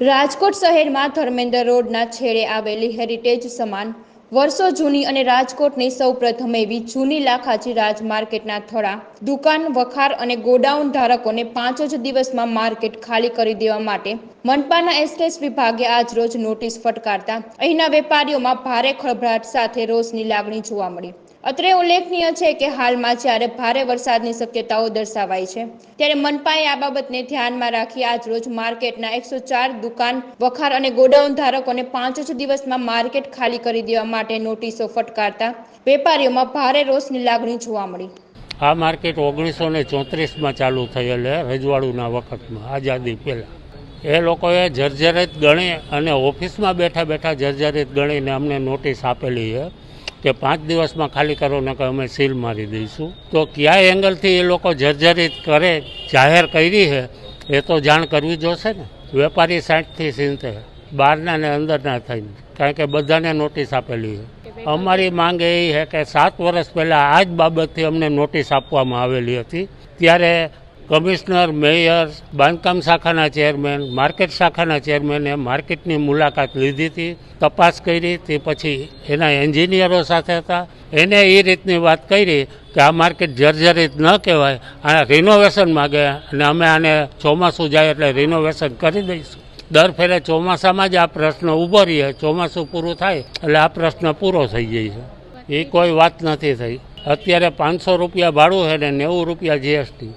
રાજકોટ શહેરમાં ધર્મેન્દ્ર રોડના છેડે આવેલી હેરિટેજ સમાન વર્ષો જૂની અને રાજકોટની સૌપ્રથમ એવી જૂની લાખાજી રાજ માર્કેટના થળા, દુકાન, વખાર અને ગોડાઉન ધારકોને પાંચ જ દિવસમાં માર્કેટ ખાલી કરી દેવા માટે મનપાના એસટેસ વિભાગે આજરોજ નોટિસ ફટકારતા અહીંના વેપારીઓમાં ભારે ખળભળાટ સાથે રોષની લાગણી જોવા મળી. અત્રે ઉલ્લેખનીય છે કે હાલમાં જ્યારે ભારે વરસાદની શક્યતાઓ દર્શાવાઈ છે, ત્યારે મનપાએ આ બાબતને ધ્યાનમાં રાખી આજરોજ માર્કેટના એકસો ચાર દુકાન, વખાર અને ગોડાઉન ધારકોને પાંચ જ દિવસમાં માર્કેટ ખાલી કરી દેવા માટે નોટિસો ફટકારતા વેપારીઓમાં ભારે રોષની લાગણી જોવા મળી. આ માર્કેટ ઓગણીસો ને ચોત્રીસમાં ચાલુ થયેલ રજવાડુના વખતમાં, આઝાદી પહેલાં. એ લોકોએ જર્જરિત ગણી અને ઓફિસમાં બેઠા બેઠા જર્જરિત ગણીને અમને નોટિસ આપેલી છે કે પાંચ દિવસમાં ખાલી કરો ને કે અમે સીલ મારી દઈશું. તો કયા એંગલથી એ લોકો જર્જરિત કરે જાહેર કરી છે એ તો જાણ કરવી જોશે ને. વેપારી સાઠથી સિત્તેર બહારના ને અંદરના થઈને. કારણ કે બધાને નોટિસ આપેલી છે અમારી માંગ એ છે કે સાત વર્ષ પહેલાં આ જ બાબતથી અમને નોટિસ આપવામાં આવેલી હતી. ત્યારે કમિશનર, મેયર, બાંધકામ શાખાના ચેરમેન, માર્કેટ શાખાના ચેરમેને માર્કેટની મુલાકાત લીધી હતી, તપાસ કરી, તે પછી એના એન્જિનિયરો સાથે હતા. એને એ રીતની વાત કરી કે આ માર્કેટ જર્જરિત ન કહેવાય, આ રિનોવેશન માગે અને અમે આને ચોમાસું જાય એટલે રિનોવેશન કરી દઈશું. દર ફેરે ચોમાસામાં જ આ પ્રશ્ન ઊભો રહીએ ચોમાસું પૂરું થાય એટલે આ પ્રશ્ન પૂરો થઈ જાય છે. એ કોઈ વાત નથી થઈ. અત્યારે પાંચસો રૂપિયા ભાડું છે ને નેવું રૂપિયા જીએસટી